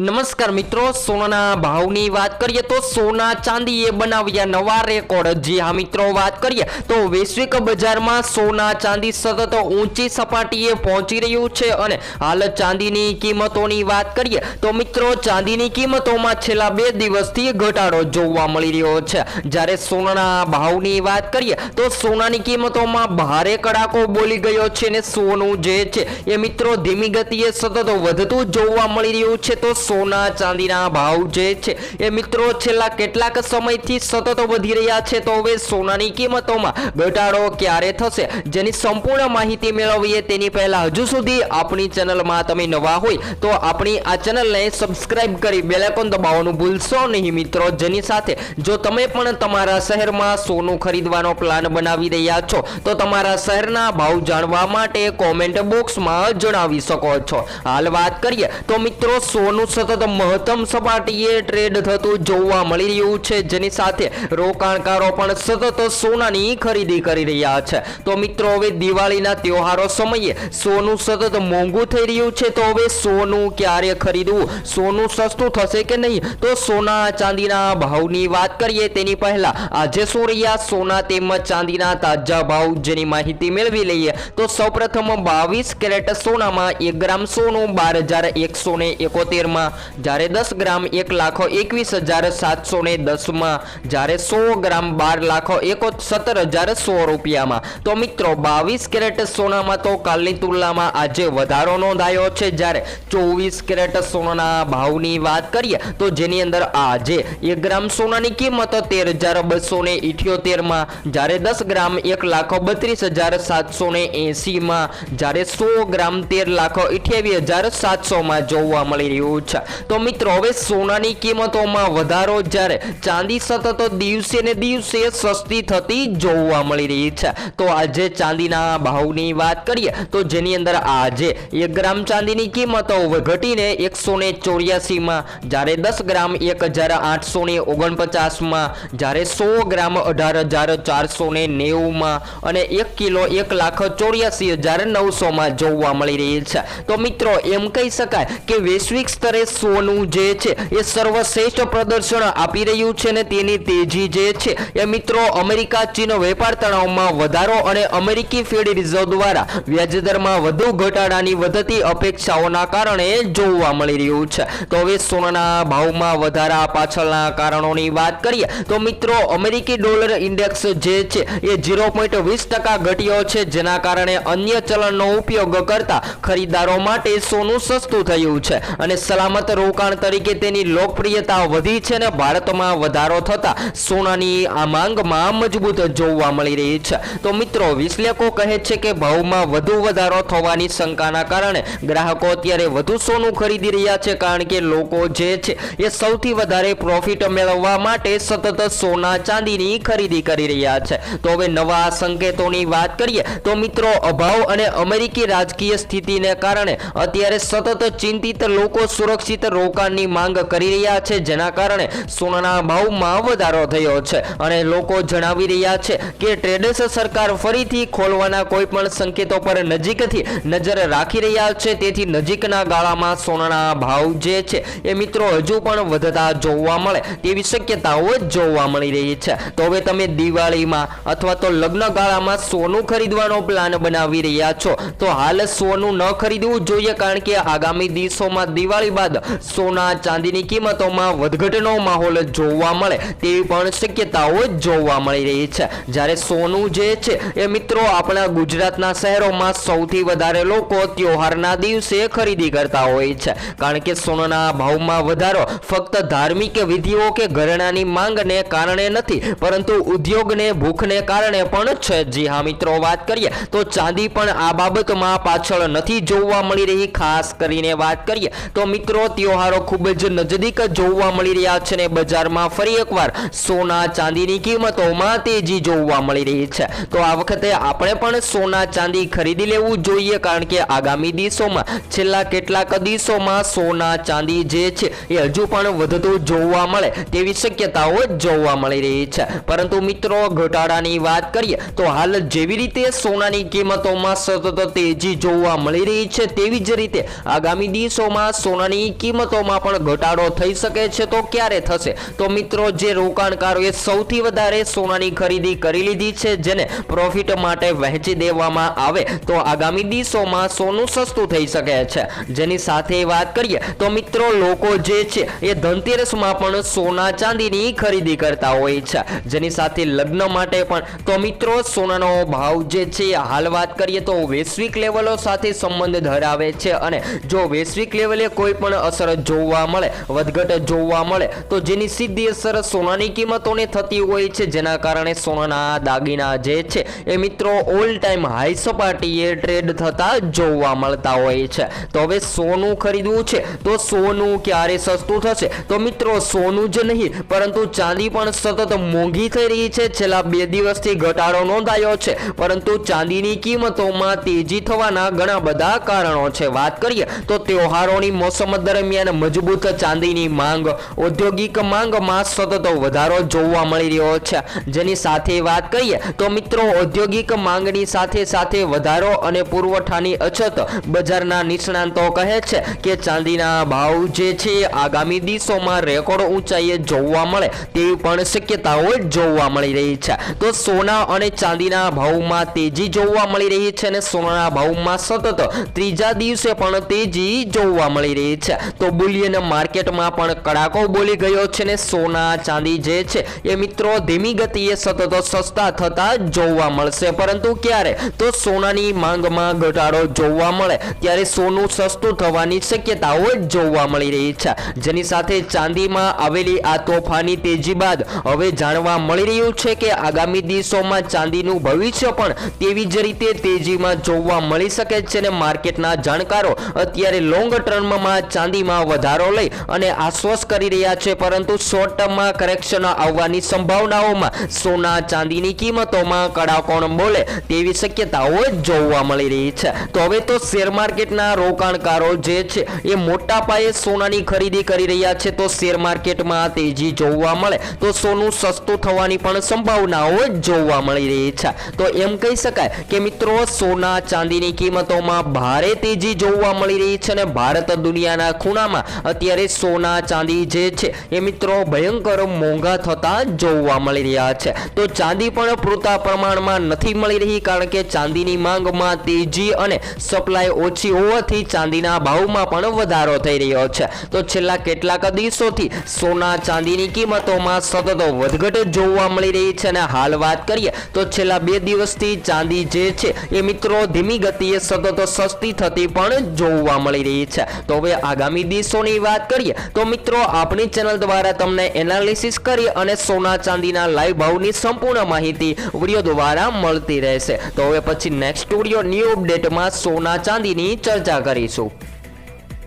નમસ્કાર મિત્રો, સોનાના ભાવની વાત કરીએ તો સોના ચાંદીએ બનાવ્યા નવા રેકોર્ડ. જી હા મિત્રો, વાત કરીએ તો વૈશ્વિક બજારમાં સોના ચાંદી સતત ઊંચી સપાટીએ પહોંચી રહ્યું છે અને હાલ ચાંદીની કિંમતોની વાત કરીએ તો મિત્રો, ચાંદીની કિંમતોમાં છેલ્લા બે દિવસથી ઘટાડો જોવા મળી રહ્યો છે. જ્યારે સોનાના ભાવની વાત કરીએ તો સોનાની કિંમતોમાં ભારે કડાકો બોલી ગયો છે ને સોનું જે છે એ મિત્રો ધીમી ગતિએ સતત વધતું જોવા મળી રહ્યું છે. તો સોના ચાંદીના ભાવ જે છે, એ મિત્રો છેલ્લા કેટલાક સમયથી સતત વધી રહ્યા છે, તો હવે સોનાની કિંમતોમાં ઘટાડો ક્યારે થશે, જેની સંપૂર્ણ માહિતી મેળવીએ તેની પહેલા હજુ સુધી આપણી ચેનલમાં તમે નવા હોય, તો આપણી આ ચેનલને સબસ્ક્રાઇબ કરી બેલેકોન દબાવવાનું ભૂલશો નહીં, મિત્રો. જેની સાથે જો તમે પણ તમારા શહેરમાં સોનું ખરીદવાનો પ્લાન બનાવી રહ્યા છો, તો તમારા શહેરના ભાવ જાણવા માટે કોમેન્ટ બોક્સમાં જણાવી શકો છો. હાલ વાત કરીએ, તો મિત્રો, સોનું સતત મહત્તમ સપાટીએ ટ્રેડ થતું જોવા મળી રહ્યું છે. જેની સાથે રોકાણકારો પણ સતત સોનાની ખરીદી કરી રહ્યા છે. તો મિત્રો, હવે દિવાળીના તહેવારો સમયે સોનું સતત મોંઘું થઈ રહ્યું છે. તો હવે સોનું ક્યારે ખરીદવું? સોનું સસ્તું થશે કે નહીં? તો સોના ચાંદીના ભાવની વાત કરીએ, તેની પહેલા આજે શું રહ્યા? સોના તેમજ ચાંદીના તાજા ભાવ જેની માહિતી મેળવી લઈએ. તો સૌપ્રથમ બાવીસ કેરેટ સોનામાં એક ગ્રામ સોનું, બાર હજાર એકસો ને એકોતેરમાં જ્યારે દસ ગ્રામ એક લાખો એકવીસ હજાર સાતસો ને દસમાં જ્યારે સો ગ્રામ બાર લાખો એકો સત્તર હજાર સો રૂપિયામાં. તો મિત્રો, બાવીસ કેરેટ સોનામાં તો કાલની તુલનામાં આજે વધારો નોંધાયો છે. જ્યારે ચોવીસ કેરેટ સોનાના ભાવની વાત કરીએ, તો જેની અંદર આજે એક ગ્રામ સોનાની કિંમત તેર હજાર બસો ને ઇઠ્યોતેરમાં જ્યારે દસ ગ્રામ એક લાખો બત્રીસ હજાર સાતસો ને એંસીમાં જ્યારે સો ગ્રામ તેર લાખો અઠ્યાવીસ હજાર સાતસોમાં જોવા મળી રહ્યું છે તો મિત્રો, હવે સોનાની કિંમતોમાં વધારો જ્યારે ચાંદી સતત દિવસે ને દિવસે સસ્તી થતી જોવા મળી રહી છે. તો આજે ચાંદીના ભાવની વાત કરીએ, તો જેની અંદર આજે એક ગ્રામ ચાંદીની કિંમતો ઘટીને એકસો ને ચોર્યાસીમાં, જ્યારે દસ ગ્રામ એક હજાર આઠસો ને ઓગણપચાસમાં, જ્યારે સો ગ્રામ અઢાર હજાર ચારસો ને નેવુંમાં અને એક કિલો એક લાખ ચોર્યાસી હજાર નવસોમાં જોવા મળી રહી છે. તો મિત્રો, એમ કહી શકાય કે વૈશ્વિક સ્તરે સોનું જે છે, એ સર્વશ્રેષ્ઠ પ્રદર્શન આપી રહ્યું છે અને તેની તેજી જે છે, એ મિત્રો અમેરિકા ચીન વેપાર તણાવમાં વધારો અને અમેરિકી ફેડ રિઝર્વ દ્વારા વ્યાજદરમાં વધુ ઘટાડાની વધતી અપેક્ષાઓના કારણે જોવા મળી રહ્યું છે. તો હવે સોનાના ભાવમાં વધારા પાછળના કારણોની વાત કરીએ, તો મિત્રો અમેરિકી ડોલર ઇન્ડેક્સ જે છે, એ ઝીરો પોઈન્ટ વીસ ટકા ઘટ્યો છે, જેના કારણે અન્ય ચલણનો ઉપયોગ કરતા ખરીદારો માટે સોનું સસ્તું થયું છે. અને સલામત રોકાણ તરીકે તેની લોકપ્રિયતા વધી છે અને ભારતમાં વધારો થતાં સોનાની આ માંગમાં મજબૂત જોવા મળી રહી છે. તો મિત્રો, વિશ્લેષકો કહે છે કે ભાવમાં વધુ વધારો થવાની શંકાના કારણે ગ્રાહકો અત્યારે વધુ સોનું ખરીદી રહ્યા છે કારણ કે લોકો જે છે એ સૌથી વધારે પ્રોફિટ મેળવવા માટે સતત સોના ચાંદીની ખરીદી કરી રહ્યા છે. તો હવે નવા સંકેતોની વાત કરીએ તો મિત્રો, અભાવ અને અમેરિકી રાજકીય સ્થિતિને કારણે અત્યારે સતત ચિંતિત લોકો સુરક્ષિત રોકાણની માંગ કરી રહ્યા છે, જેના કારણે સોનાના ભાવમાં વધારો થયો છે. અને લોકો જણાવી રહ્યા છે કે ટ્રેડર્સ સરકાર ફરીથી ખોલવાના કોઈ પણ સંકેતો પર નજીકથી નજર રાખી રહ્યા છે. તેથી નજીકના ગાળામાં સોનાના ભાવ જે છે એ મિત્રો હજુ પણ વધતા જોવા મળે તેવી શક્યતાઓ જોવા મળી રહી છે. તો હવે તમે દિવાળીમાં અથવા તો લગ્ન ગાળામાં સોનું ખરીદવાનો પ્લાન બનાવી રહ્યા છો. તો હાલ સોનું ન ખરીદવું જોઈએ, કારણ કે આગામી દિવસોમાં દિવાળી બાદ સોના ચાંદીની કિંમતોમાં વધઘટનો માહોલ જોવા મળે તેવી પણ શક્યતાઓ જોવા મળી રહી છે. જ્યારે સોનું જે છે એ મિત્રો આપણા ગુજરાતના શહેરોમાં સૌથી વધારે લોકો તહેવારના દિવસે ખરીદી કરતા હોય છે. કારણ કે સોનાના ભાવમાં વધારો ફક્ત ધાર્મિક વિધિઓ કે ઘરેણાની માંગને કારણે નથી, પરંતુ ઉદ્યોગને ભૂખને કારણે પણ છે. જી હા મિત્રો, વાત કરીએ તો ચાંદી પણ આ બાબતમાં પાછળ નથી જોવા મળી રહી. ખાસ કરીને વાત કરીએ તો મિત્રો તહેવારો ખૂબ જ નજદીક જોવા મળી રહ્યા છે ને બજારમાં ફરી એકવાર સોના ચાંદીની કિંમતોમાં તેજી જોવા મળી રહી છે. તો આ વખતે આપણે પણ સોના ચાંદી ખરીદી લેવું જોઈએ કારણ કે આગામી દિવસોમાં છેલ્લા કેટલાક દિવસોમાં સોના ચાંદી જે છે એ હજુ પણ વધતું જોવા મળે તેવી શક્યતાઓ જોવા મળી રહી છે. પરંતુ મિત્રો, ઘટાડાની વાત કરીએ તો હાલ જેવી રીતે સોનાની કિંમતોમાં સતત તેજી જોવા મળી રહી છે, તેવી જ રીતે આગામી દિવસોમાં સોનાની સોનાની કિંમતોમાં પણ ઘટાડો થઈ શકે છે તો ક્યારે થશે? તો મિત્રો, જે રોકાણકારોએ સૌથી વધારે સોનાની ખરીદી કરી લીધી છે, જેને પ્રોફિટ માટે વહેંચી દેવામાં આવે, તો આગામી દિવસોમાં સોનું સસ્તું થઈ શકે છે. જેની સાથે વાત કરીએ, તો મિત્રો, લોકો જે છે, એ ધનતેરસમાં પણ સોના ચાંદીની ખરીદી કરતા હોય છે. જેની સાથે લગ્ન માટે પણ, તો મિત્રો, સોનાનો ભાવ જે છે, હાલ વાત કરીએ તો વૈશ્વિક લેવલો સાથે સંબંધ ધરાવે છે. અને જો વૈશ્વિક લેવલે કોઈ પણ અસર જોવા મળે, વધઘટ જોવા મળે. તો જેની સીધી અસર સોનાની કિંમતોને થતી હોય છે, જેના કારણે સોનાના દાગીના જે છે, એ મિત્રો ઓલ ટાઈમ હાઈ સપાટીએ ટ્રેડ થતા જોવા મળતા હોય છે. તો હવે સોનું ખરીદવું છે, તો સોનું ક્યારે સસ્તું થશે? તો મિત્રો સોનું જ નહીં, પરંતુ ચાંદી પણ સતત મોંઘી થઈ રહી છે. છેલ્લા બે દિવસથી ઘટાડો નોંધાયો છે, પરંતુ ચાંદીની કિંમતોમાં તેજી થવાના ઘણા બધા કારણો છે. વાત કરીએ તો તહેવારોની મોસમ દરમિયાન મજબૂત ચાંદીની માંગ, ઔદ્યોગિક માંગમાં સતત વધારો જોવા મળી રહ્યો છે. જેની સાથે વાત કરીએ તો મિત્રો, ઔદ્યોગિક માંગની સાથે સાથે વધારો અને પુરવઠાની અછત બજારના નિષ્ણાંતો કહે છે કે ચાંદીના ભાવ જે છે, આગામી દિવસોમાં રેકોર્ડ ઊંચાઈએ જોવા મળે તેવી પણ શક્યતાઓ જોવા મળી રહી છે. તો સોના અને ચાંદીના ભાવમાં તેજી જોવા મળી રહી છે અને સોનાના ભાવમાં સતત ત્રીજા દિવસે પણ તેજી જોવા મળી રહી છે. તો બુલિયન માર્કેટમાં પણ કડાકો બોલી ગયો છે ને સોના, ચાંદી જે છે એ મિત્રો ધીમી ગતિએ સતત સસ્તા થતા જોવા મળશે. પરંતુ ક્યારે? તો સોનાની માંગમાં ઘટાડો જોવા મળે. ત્યારે સોનું સસ્તું થવાની શક્યતાઓ જોવા મળી રહી છે. જેની સાથે ચાંદીમાં આવેલી આ તોફાની તેજી બાદ હવે જાણવા મળી રહ્યું છે કે આગામી દિવસોમાં ચાંદીનું ભવિષ્ય પણ તેવી જ રીતે તેજીમાં જોવા મળી શકે છે અને માર્કેટના જાણકારો અત્યારે લોંગ ટર્મમાં ચાંદીમાં વધારો લઈ અને આશ્વસ્ત કરી રહ્યા છે, પરંતુ શોર્ટ ટર્મમાં કરેક્શન આવવાની સંભાવનાઓમાં સોના ચાંદીની કિંમતોમાં કડાકોણ બોલે તેવી શક્યતાઓ જોવા મળી રહી છે. તો હવે તો શેર માર્કેટના રોકાણકારો જે છે, એ મોટા પાયે સોનાની ખરીદી કરી રહ્યા છે, તો શેર માર્કેટમાં તેજી જોવા મળે, તો સોનું સસ્તું થવાની પણ સંભાવનાઓ જોવા મળી રહી છે. તો એમ કહી શકાય કે મિત્રો, સોના ચાંદીની કિંમતોમાં ભારે તેજી જોવા મળી રહી છે અને ભારત દુનિયાના ખૂણામાં. અત્યારે સોના, ચાંદી જે છે એ મિત્રો ભયંકર મોંઘા થતા જોવા મળી રહ્યા છે. તો ચાંદી પણ પૂરતા પ્રમાણમાં નથી મળી રહી કારણ કે ચાંદીની માંગમાં તેજી અને સપ્લાય ઓછી હોવાથી ચાંદીના ભાવમાં પણ વધારો થઈ રહ્યો છે. તો છેલ્લા કેટલાક દિવસોથી સોના, ચાંદીની કિંમતોમાં સતત વધઘટ જોવા મળી રહી છે અને હાલ વાત કરીએ તો છેલ્લા બે દિવસથી ચાંદી જે છે એ મિત્રો ધીમી ગતિએ સતત સસ્તી થતી પણ જોવા મળી રહી છે. તો હવે આગામી દિવસોની વાત કરીએ, તો મિત્રો આપણી ચેનલ દ્વારા તમને એનાલિસિસ કરી અને સોના ચાંદીના લાઈવ ભાવની સંપૂર્ણ માહિતી વીડિયો દ્વારા મળતી રહેશે. તો હવે પછી નેક્સ્ટ વીડિયો ન્યૂ અપડેટમાં સોના ચાંદીની ચર્ચા કરીશું.